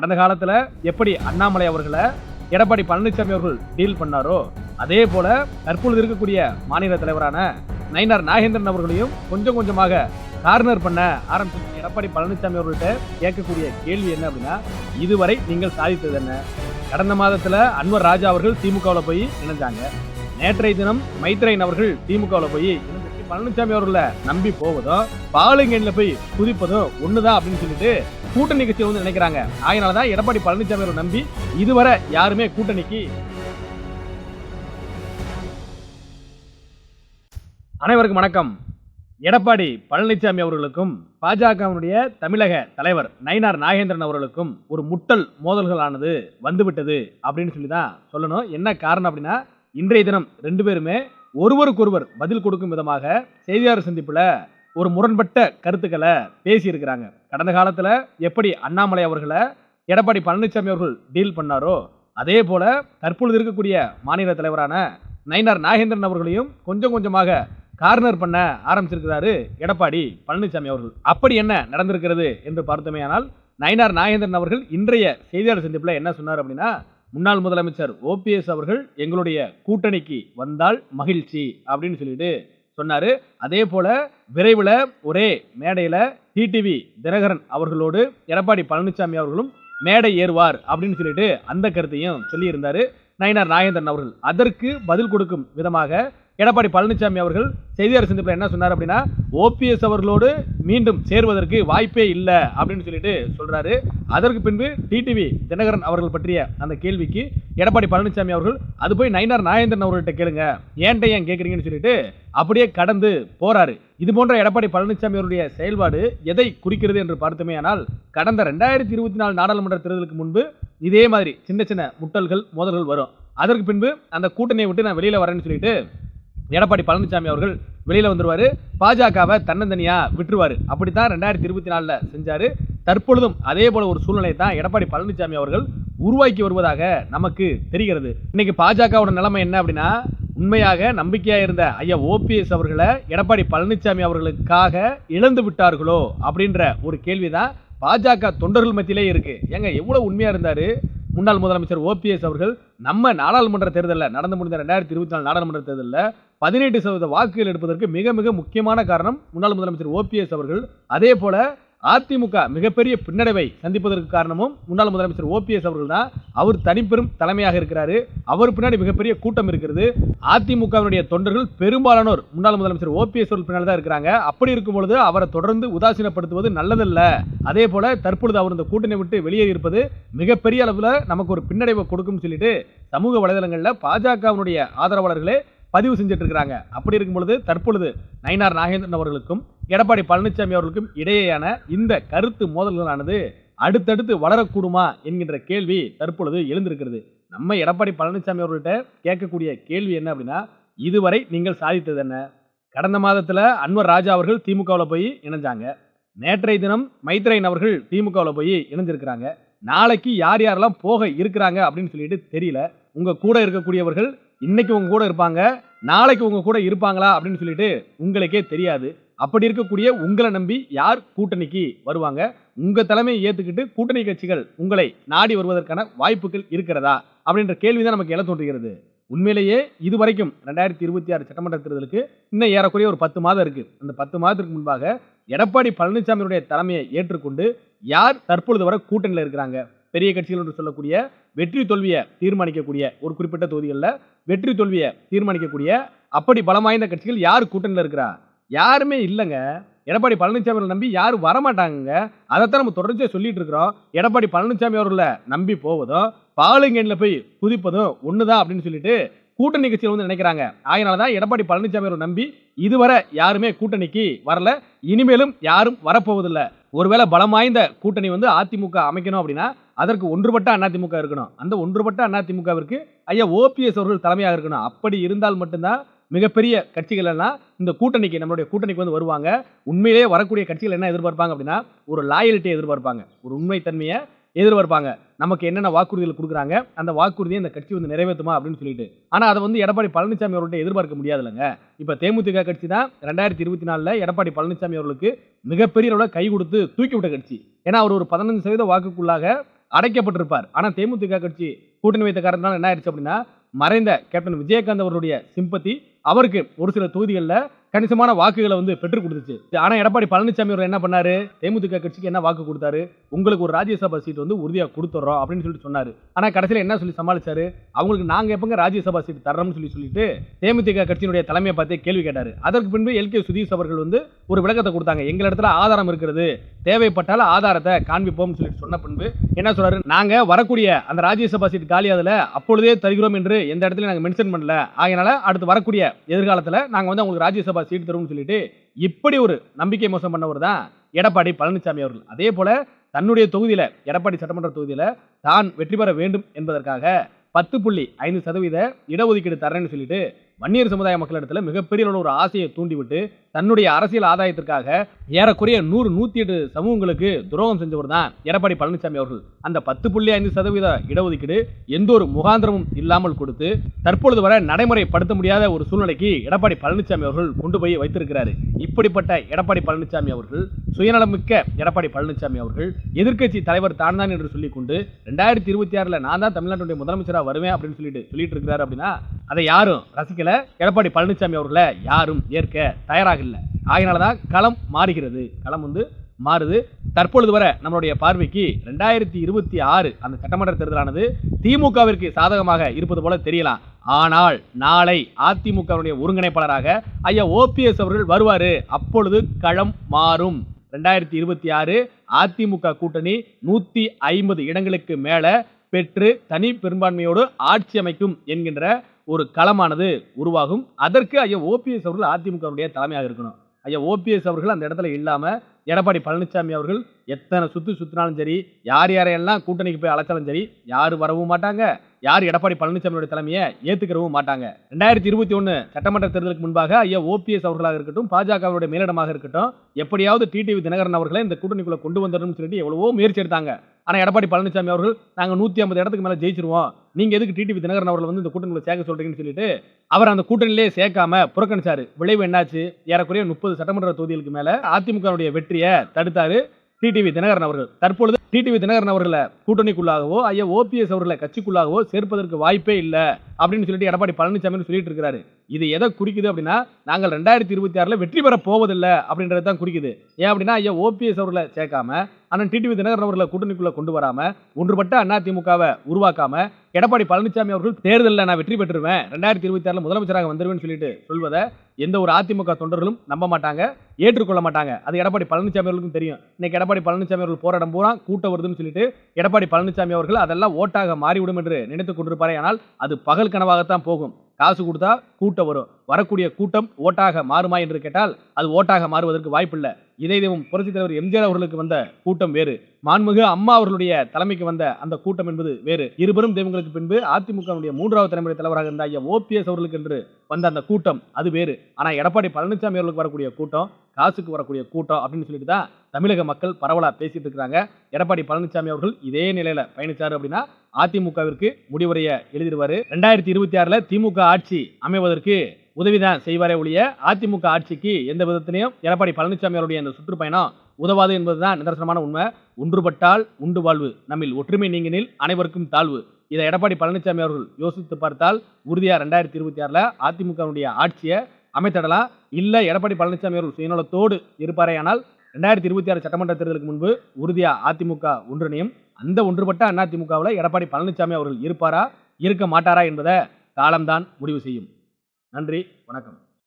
கடந்த காலத்துல எப்படி அண்ணாமலை அவர்களை எடப்பாடி பழனிசாமி அவர்கள் டீல் பண்ணாரோ அதே போல தற்பொழுது இருக்கக்கூடிய மாநில தலைவரான நயினார் நாகேந்திரன் அவர்களையும் கொஞ்சம் கொஞ்சமாக கார்னர் பண்ண ஆரம்பிச்சு எடப்பாடி பழனிசாமி அவர்கள்ட்ட கேட்கக்கூடிய கேள்வி என்ன அப்படின்னா இதுவரை நீங்கள் சாதித்தது என்ன? கடந்த மாதத்துல அன்வர் ராஜா அவர்கள் திமுகவில் போய் இணைஞ்சாங்க. நேற்றைய தினம் மைத்ரேயன் அவர்கள் திமுகவில் போய் பழனிசாமி அவர்களை நம்பி போவதும் பாலுங்கண்ணில் போய் குதிப்பதும் ஒண்ணுதான் அப்படின்னு சொல்லிட்டு கூட்டணி கட்சியில் வந்து நினைக்கிறாங்க. அதனாலதான் எடப்பாடி பழனிசாமி அவரை நம்பி இதுவரை யாருமே கூட்டணிக்கு அனைவருக்கும் வணக்கம். எடப்பாடி பழனிசாமி அவர்களுக்கும் பாஜகவினுடைய தமிழக தலைவர் நயினார் நாகேந்திரன் அவர்களுக்கும் ஒரு முட்டல் மோதல்களானது வந்துவிட்டது அப்படின்னு சொல்லி தான் சொல்லணும். என்ன காரணம் அப்படின்னா இன்றைய தினம் ரெண்டு பேருமே ஒருவருக்கொருவர் பதில் கொடுக்கும் விதமாக செய்தியாளர் சந்திப்பில் ஒரு முரண்பட்ட கருத்துக்களை பேசியிருக்கிறாங்க. கடந்த காலத்தில் எப்படி அண்ணாமலை அவர்களை எடப்பாடி பழனிசாமி அவர்கள் டீல் பண்ணாரோ அதே போல தற்பொழுது இருக்கக்கூடிய மாநில தலைவரான நயினார் நாகேந்திரன் அவர்களையும் கொஞ்சம் கொஞ்சமாக கார்னர் பண்ண ஆரம்பிச்சிருக்கிறாரு எடப்பாடி பழனிசாமி அவர்கள். அப்படி என்ன நடந்திருக்கிறது என்று பார்த்தோமே ஆனால் நயினார் நாகேந்திரன் அவர்கள் இன்றைய செய்தியாளர் சந்திப்பில் என்ன சொன்னார் அப்படின்னா முன்னாள் முதலமைச்சர் ஓபிஎஸ் அவர்கள் எங்களுடைய கூட்டணிக்கு வந்தால் மகிழ்ச்சி அப்படின்னு சொல்லிட்டு சொன்னார். அதே போல் விரைவில் ஒரே மேடையில் டிடிவி தினகரன் அவர்களோடு எடப்பாடி பழனிசாமி அவர்களும் மேடை ஏறுவார் அப்படின்னு சொல்லிட்டு அந்த கருத்தையும் சொல்லியிருந்தார். நயினார் நாகேந்திரன் அவர்கள். அதற்கு பதில் கொடுக்கும் விதமாக எடப்பாடி பழனிசாமி அவர்கள் செய்தியாளர் சந்திப்பில் என்ன சொன்னார் அப்படின்னா ஓபிஎஸ் அவர்களோடு மீண்டும் சேருவதற்கு வாய்ப்பே இல்லை அப்படின்னு சொல்லிட்டு சொல்றாரு. அதற்கு பின்பு டிடிவி தினகரன் அவர்கள் பற்றிய அந்த கேள்விக்கு எடப்பாடி பழனிசாமி அவர்கள் அது போய் நயினார் நாகேந்திரன் அவர்கள்ட்ட கேளுங்க. ஏன்ட்ட ஏன் கேட்குறீங்கன்னு சொல்லிட்டு அப்படியே கடந்து போறாரு. இது போன்ற எடப்பாடி பழனிசாமி அவருடைய செயல்பாடு எதை குறிக்கிறது என்று பார்த்தோமே ஆனால் கடந்த ரெண்டாயிரத்தி இருபத்தி நாலு நாடாளுமன்ற தேர்தலுக்கு முன்பு இதே மாதிரி சின்ன சின்ன முட்டல்கள் மோதல்கள் வரும். அதற்கு பின்பு அந்த கூட்டணியை விட்டு நான் வெளியில் வரேன்னு சொல்லிட்டு எடப்பாடி பழனிசாமி அவர்கள் வெளியில் வந்துடுவார் பாஜகவை தன்னந்தனியா விட்டுருவாரு. அப்படித்தான் ரெண்டாயிரத்தி இருபத்தி நாலில் செஞ்சார். தற்பொழுதும் அதே போல் ஒரு சூழ்நிலை தான் எடப்பாடி பழனிசாமி அவர்கள் உருவாக்கி வருவதாக நமக்கு தெரிகிறது. இன்னைக்கு பாஜகவோட நிலைமை என்ன அப்படின்னா உண்மையாக நம்பிக்கையாக இருந்த ஐயா ஓபிஎஸ் அவர்களை எடப்பாடி பழனிசாமி அவர்களுக்காக இழந்து விட்டார்களோ அப்படின்ற ஒரு கேள்விதான் பாஜக தொண்டர்கள் மத்தியிலே இருக்கு. ஏங்க எவ்வளவு உண்மையா இருந்தாரு? முன்னாள் முதலமைச்சர் ஓபிஎஸ் அவர்கள் நம்ம நாடாளுமன்ற தேர்தலில் நடந்து முடிந்த ரெண்டாயிரத்தி இருபத்தி நாலு நாடாளுமன்ற தேர்தலில் பதினெட்டு சதவீத வாக்குகள் எடுப்பதற்கு மிக மிக முக்கியமான காரணம் முன்னாள் முதலமைச்சர் ஓபிஎஸ் அவர்கள். அதே போல அதிமுக மிகப்பெரிய பின்னடைவை சந்திப்பதற்கு காரணமும் முன்னாள் முதலமைச்சர் ஓபிஎஸ் அவர்கள் தான் அவர் தனிப்பெரும் தலைமையாக இருக்கிறாரு. அவர் பின்னாடி மிகப்பெரிய கூட்டம் இருக்கிறது. அதிமுகவினுடைய தொண்டர்கள் பெரும்பாலானோர் முன்னாள் முதலமைச்சர் ஓபிஎஸ் அவர்கள் பின்னால் தான் இருக்கிறாங்க. அப்படி இருக்கும் பொழுது அவரை தொடர்ந்து உதாசீனப்படுத்துவது நல்லதல்ல. அதே போல தற்பொழுது அவர் இந்த கூட்டணி விட்டு வெளியேறி இருப்பது மிகப்பெரிய அளவில் நமக்கு ஒரு பின்னடைவை கொடுக்கும்னு சொல்லிட்டு சமூக வலைதளங்களில் பாஜகவினுடைய ஆதரவாளர்களே பதிவு செஞ்சுட்டு இருக்கிறாங்க அப்படி இருக்கும் பொழுது தற்பொழுது நயினார் நாகேந்திரன் அவர்களுக்கும் எடப்பாடி பழனிசாமி அவர்களுக்கும் இடையேயான இந்த கருத்து மோதல்களானது அடுத்தடுத்து வளரக்கூடுமா என்கின்ற கேள்வி தற்பொழுது எழுந்திருக்கிறது. நம்ம எடப்பாடி பழனிசாமி அவர்கள்ட்ட கேட்கக்கூடிய கேள்வி என்ன அப்படின்னா இதுவரை நீங்கள் சாதித்தது என்ன? கடந்த மாதத்தில் அன்வர் ராஜா அவர்கள் திமுகவில் போய் இணைஞ்சாங்க. நேற்றைய தினம் மைத்ரேன் அவர்கள் திமுகவில் போய் இணைஞ்சிருக்கிறாங்க. நாளைக்கு யார் யாரெல்லாம் போக இருக்கிறாங்க அப்படின்னு சொல்லிட்டு தெரியல. உங்கள் கூட இருக்கக்கூடியவர்கள் இன்னைக்கு உங்க கூட இருப்பாங்க நாளைக்கு உங்க கூட இருப்பாங்களா அப்படின்னு சொல்லிட்டு உங்களுக்கே தெரியாது. அப்படி இருக்கக்கூடிய உங்களை நம்பி யார் கூட்டணிக்கு வருவாங்க? உங்க தலைமையை ஏத்துக்கிட்டு கூட்டணி கட்சிகள் உங்களை நாடி வருவதற்கான வாய்ப்புகள் இருக்கிறதா? அப்படின்ற கேள்விதான் நமக்கு எழ தோன்றுகிறது. உண்மையிலேயே இதுவரைக்கும் ரெண்டாயிரத்தி இருபத்தி ஆறு சட்டமன்ற தேர்தலுக்கு இன்னும் ஏறக்குறைய ஒரு பத்து மாதம் இருக்கு. அந்த பத்து மாதத்துக்கு முன்பாக எடப்பாடி பழனிசாமியுடைய தலைமையை ஏற்றுக்கொண்டு யார் தற்பொழுது வர கூட்டணியில் இருக்கிறாங்க? பெரிய கட்சிகள் என்று சொல்லக்கூடிய வெற்றி தோல்வியை தீர்மானிக்கக்கூடிய ஒரு குறிப்பிட்ட தொகுதிகளில் வெற்றி தோல்வியை தீர்மானிக்கக்கூடிய அப்படி பலம் வாய்ந்த கட்சிகள் யார் கூட்டணியில் இருக்கிறா? யாருமே இல்லைங்க. எடப்பாடி பழனிசாமி அவர்களை நம்பி யாரும் வரமாட்டாங்க அதைத்தான் நம்ம தொடர்ச்சியாக சொல்லிட்டு இருக்கிறோம். எடப்பாடி பழனிசாமி அவர்களை நம்பி போவதும் பாலுங்கண்ணில் போய் குதிப்பதும் ஒன்று தான் அப்படின்னு சொல்லிட்டு கூட்டணி கட்சிகள் வந்து நினைக்கிறாங்க. அதனால தான் எடப்பாடி பழனிசாமி அவரை நம்பி இதுவரை யாருமே கூட்டணிக்கு வரல. இனிமேலும் யாரும் வரப்போவதில்லை. ஒருவேளை பலம் வாய்ந்த கூட்டணி வந்து அதிமுக அமைக்கணும் அப்படின்னா அதற்கு ஒன்றுபட்ட அதிமுக இருக்கணும். அந்த ஒன்றுபட்ட அதிமுகவிற்கு ஐயா ஓபிஎஸ் அவர்கள் தலைமையாக இருக்கணும். அப்படி இருந்தால் மட்டும்தான் மிகப்பெரிய கட்சிகள் எல்லாம் இந்த கூட்டணிக்கு நம்மளுடைய கூட்டணிக்கு வந்து வருவாங்க. உண்மையிலேயே வரக்கூடிய கட்சிகள் என்ன எதிர்பார்ப்பாங்க அப்படின்னா ஒரு லாயல்ட்டியை எதிர்பார்ப்பாங்க. ஒரு உண்மைத்தன்மையை எதிர்பார்ப்பாங்க. நமக்கு என்னென்ன வாக்குறுதிகள் கொடுக்குறாங்க அந்த வாக்குறுதியை இந்த கட்சி வந்து நிறைவேற்றுமா அப்படின்னு சொல்லிட்டு. ஆனால் அதை வந்து எடப்பாடி பழனிசாமி அவர்கள்ட்ட எதிர்பார்க்க முடியாதுல்லங்க. இப்போ தேமுதிக கட்சி தான் ரெண்டாயிரத்தி இருபத்தி நாலில் எடப்பாடி பழனிசாமி அவர்களுக்கு மிகப்பெரிய அளவில் கை கொடுத்து தூக்கி விட்ட கட்சி. ஏன்னா அவர் ஒரு பதினஞ்சு சதவீத வாக்குக்குள்ளாக அடைக்கப்பட்டிருப்பார். ஆனால் தேமுதிக கட்சி கூட்டணி வைத்த காரணத்தினால என்ன ஆயிடுச்சு அப்படின்னா மறைந்த கேப்டன் விஜயகாந்த் அவருடைய சிம்பத்தி அவருக்கு ஒரு சில தொகுதிகளில் கணிசமான வாக்குகளை வந்து பெற்றுக் கொடுத்துச்சு. ஆனா எடப்பாடி பழனிசாமி அவர் என்ன பண்ணாரு? தேமுதிக கட்சிக்கு என்ன வாக்கு கொடுத்தாரு? உங்களுக்கு ஒரு ராஜ்யசபா சீட் வந்து உறுதியா கொடுத்துறோம் அப்படின்னு சொல்லிட்டு சொன்னாரு. ஆனா கடைசியில் என்ன சொல்லி சமாளிச்சாரு? அவங்களுக்கு நாங்க எப்பங்க ராஜ்யசபா சீட் தர்றோம்னு சொல்லி சொல்லிட்டு தேமுதிக கட்சியினுடைய தலைமையை பார்த்து கேள்வி கேட்டாரு. அதற்கு பின்பு எல். கே. சுதீஷ் அவர்கள் வந்து ஒரு விளக்கத்தை கொடுத்தாங்க. எங்க இடத்துல ஆதாரம் இருக்கிறது. தேவைப்பட்டால் ஆதாரத்தை காண்பிப்போம்னு சொல்லிட்டு சொன்ன பின்பு என்ன சொல்றாரு நாங்க வரக்கூடிய அந்த ராஜ்யசபா சீட் காலியாதுல அப்பொழுதே தருகிறோம் என்று எந்த இடத்துல நாங்க மென்ஷன் பண்ணல. ஆகையினால அடுத்து வரக்கூடிய எதிர்காலத்துல நாங்க வந்து உங்களுக்கு ராஜ்யசபா சீட் தருவோம்னு சொல்லிட்டு இப்படி ஒரு நம்பிக்கை மோசம் பண்ணவர் தான் எடப்பாடி பழனிசாமி அவர்கள். அதே போல தன்னுடைய தொகுதியில எடப்பாடி சட்டமன்ற தொகுதியில தான் வெற்றி பெற வேண்டும் என்பதற்காக பத்து புள்ளி ஐந்து சதவீத இடஒதுக்கீடு தரேன்னு சொல்லிட்டு வன்னியர் சமுதாய மக்களிடத்துல மிகப்பெரிய அளவுல ஒரு ஆசையை தூண்டிவிட்டு தன்னுடைய அரசியல் ஆதாயத்திற்காக ஏறக்குறைய நூறு நூத்தி எட்டு சமூகங்களுக்கு துரோகம் செஞ்சவர் தான் எடப்பாடி பழனிசாமி அவர்கள். அந்த பத்து புள்ளி ஐந்து சதவீத இடஒதுக்கீடு எந்த ஒரு முகாந்திரமும் இல்லாமல் கொடுத்து தற்பொழுது வரை நடைமுறைப்படுத்த முடியாத ஒரு சூழ்நிலைக்கு எடப்பாடி பழனிசாமி அவர்கள் கொண்டு போய் வைத்திருக்கிறாரு. இப்படிப்பட்ட எடப்பாடி பழனிசாமி அவர்கள் சுயநலமிக்க எடப்பாடி பழனிசாமி அவர்கள் எதிர்க்கட்சி தலைவர் தான் தான் என்று சொல்லி கொண்டு ரெண்டாயிரத்தி இருபத்தி ஆறுல நான் தான் தமிழ்நாட்டுடைய முதலமைச்சராக வருவேன் அப்படின்னு சொல்லிட்டு சொல்லிட்டு இருக்கிறாரு அப்படின்னா அதை யாரும் ரசிக்கல. எடப்பாடி பழனிசாமி அவர்களை யாரும் ஏற்க தயாராக இல்லை ஆகினால தான் களம் மாறுகிறது. களம் வந்து மாறுது. தற்பொழுது வரை நம்மளுடைய பார்வைக்கு ரெண்டாயிரத்தி இருபத்தி ஆறு அந்த சட்டமன்ற தேர்தலானது திமுகவிற்கு சாதகமாக இருப்பது போல தெரியலாம். ஆனால் நாளை அதிமுகவினுடைய ஒருங்கிணைப்பாளராக ஐயா ஓபிஎஸ் அவர்கள் வருவாரு. அப்பொழுது களம் மாறும். ரெண்டாயிரத்தி இருபத்தி ஆறு அதிமுக கூட்டணி நூத்தி ஐம்பது இடங்களுக்கு மேல பெற்று தனி பெரும்பான்மையோடு ஆட்சி அமைக்கும் என்கின்ற ஒரு களமானது உருவாகும். அதற்கு ஐயா ஓபிஎஸ் அவர்கள் அதிமுகவுடைய தலைமையாக இருக்கணும். ஐயா ஓபிஎஸ் அவர்கள் அந்த இடத்துல இல்லாமல் எடப்பாடி பழனிசாமி அவர்கள் எத்தனை சுற்று சுற்றினாலும் சரி யார் யாரையெல்லாம் கூட்டணிக்கு போய் அழைச்சாலும் சரி யார் வரவும் மாட்டாங்க யார் எடப்பாடி பழனிசாமியோட தலைமையை ஏற்றுக்கிறவும் மாட்டாங்க. ரெண்டாயிரத்தி இருபத்தி ஒன்று சட்டமன்ற தேர்தலுக்கு முன்பாக ஐயா ஓபிஎஸ் அவர்களாக இருக்கட்டும் பாஜகவுடைய மேலிடமாக இருக்கட்டும் எப்படியாவது டிடிவி தினகரன் அவர்களை இந்த கூட்டணிக்குள்ள கொண்டு வந்துடணும்னு சொல்லிட்டு எவ்வளவோ முயற்சி எடுத்தாங்க. ஆனால் எடப்பாடி பழனிசாமி அவர்கள் நாங்கள் நூற்றி ஐம்பது இடத்துக்கு மேலே ஜெயிச்சிருவோம். நீங்கள் எதுக்கு டிடிவி தினகரன் அவர்கள் வந்து இந்த கூட்டணியில் சேர்க்க சொல்கிறீங்கன்னு சொல்லிட்டு அவர் அந்த கூட்டணியிலே சேர்க்காம புறக்கணிச்சாரு. விளைவு என்னாச்சு? ஏறக்குறைய முப்பது சட்டமன்ற தொகுதிகளுக்கு மேலே அதிமுகவுடைய வெற்றியை தடுத்தார் டிடிவி தினகரன் அவர்கள். தற்பொழுது டிடிவி தினகரன் அவர்களை கூட்டணிக்குள்ளாகவோ ஐயா ஓபிஎஸ் அவர்களை கட்சிக்குள்ளாகவோ சேர்ப்பதற்கு வாய்ப்பே இல்லை. அப்படின்னு சொல்லிட்டு எடப்பாடி பழனிசாமி சொல்லிட்டு இருக்கிறாரு. இது எதை குறிக்குது அப்படின்னா நாங்கள் ரெண்டாயிரத்தி இருபத்தி ஆறில் வெற்றி பெற போவதில்லை அப்படின்றது தான் குறிக்குது. ஏன் அப்படின்னா ஐயா ஓபிஎஸ் அவர்களை சேர்க்காம அண்ணன் டிடிவி தினகரன் அவர்களை கூட்டணிக்குள்ளே கொண்டு வராமல் ஒன்றுபட்ட அதிமுகவை உருவாக்காம எடப்பாடி பழனிசாமி அவர்கள் தேர்தலில் நான் வெற்றி பெற்றுருவேன் ரெண்டாயிரத்தி இருபத்தி ஆறுல முதலமைச்சராக வந்துருவேன்னு சொல்லிட்டு சொல்வதை எந்த ஒரு அதிமுக தொண்டர்களும் நம்ப மாட்டாங்க ஏற்றுக்கொள்ள மாட்டாங்க. அது எடப்பாடி பழனிசாமி அவர்களுக்கும் தெரியும். இன்னைக்கு எடப்பாடி பழனிசாமி அவர்கள் போராடம் பூரா கூட்டம் வருதுன்னு சொல்லிட்டு எடப்பாடி பழனிசாமி அவர்கள் அதெல்லாம் ஓட்டாக மாறிவிடும் என்று நினைத்துக் கொண்டிருப்பாரே ஆனால் அது பகல் கனவாகத்தான் போகும். காசு கொடுத்தா கூட்டம் வரும். வரக்கூடிய கூட்டம் ஓட்டாக மாறுமா என்று கேட்டால் அது ஓட்டாக மாறுவதற்கு வாய்ப்பில்லை. இதே தெய்வம் புரட்சித் தலைவர் எம்ஜிஆர் அவர்களுக்கு வந்த கூட்டம் வேறு. மாண்புமிகு அம்மா அவர்களுடைய தலைமைக்கு வந்த அந்த கூட்டம் என்பது வேறு. இருபெரும் தெய்வங்களுக்கு பின்பு அதிமுகவுடைய மூன்றாவது தலைமுறை தலைவராக இருந்த ஐயா ஓபிஎஸ் அவர்களுக்கு என்று வந்த அந்த கூட்டம் அது வேறு. ஆனால் எடப்பாடி பழனிசாமி அவர்களுக்கு வரக்கூடிய கூட்டம் காசுக்கு வரக்கூடிய கூட்டம் அப்படின்னு சொல்லிட்டு தான் தமிழக மக்கள் பரவலாக பேசிட்டு இருக்கிறாங்க. எடப்பாடி பழனிசாமி அவர்கள் இதே நிலையில பயணிச்சாரு அப்படின்னா அதிமுகவிற்கு முடிவுரைய எழுதிடுவாரு. ரெண்டாயிரத்தி இருபத்தி ஆறுல திமுக ஆட்சி அமைவதற்கு உதவிதான் செய்வாரே ஒழிய அதிமுக ஆட்சிக்கு எந்த விதத்திலையும் எடப்பாடி பழனிசாமி அவருடைய அந்த சுற்றுப்பயணம் உதவாது என்பதுதான் நிதர்சனமான உண்மை. ஒன்றுபட்டால் உண்டு வாழ்வு நம்மில் ஒற்றுமை நீங்கினில் அனைவருக்கும் தாழ்வு. இதை எடப்பாடி பழனிசாமி அவர்கள் யோசித்து பார்த்தால் உறுதியாக ரெண்டாயிரத்தி இருபத்தி ஆறில் அதிமுகவுடைய ஆட்சியை அமைத்திடலாம் இல்லை எடப்பாடி பழனிசாமி அவர்கள் சுயநலத்தோடு இருப்பாரேயானால் ரெண்டாயிரத்தி இருபத்தி ஆறு சட்டமன்ற தேர்தலுக்கு முன்பு உறுதியா அதிமுக ஒன்றிணையும் அந்த ஒன்றுபட்ட அதிமுகவில் எடப்பாடி பழனிசாமி அவர்கள் இருப்பாரா இருக்க மாட்டாரா என்பதை காலம்தான் முடிவு செய்யும். நன்றி வணக்கம்.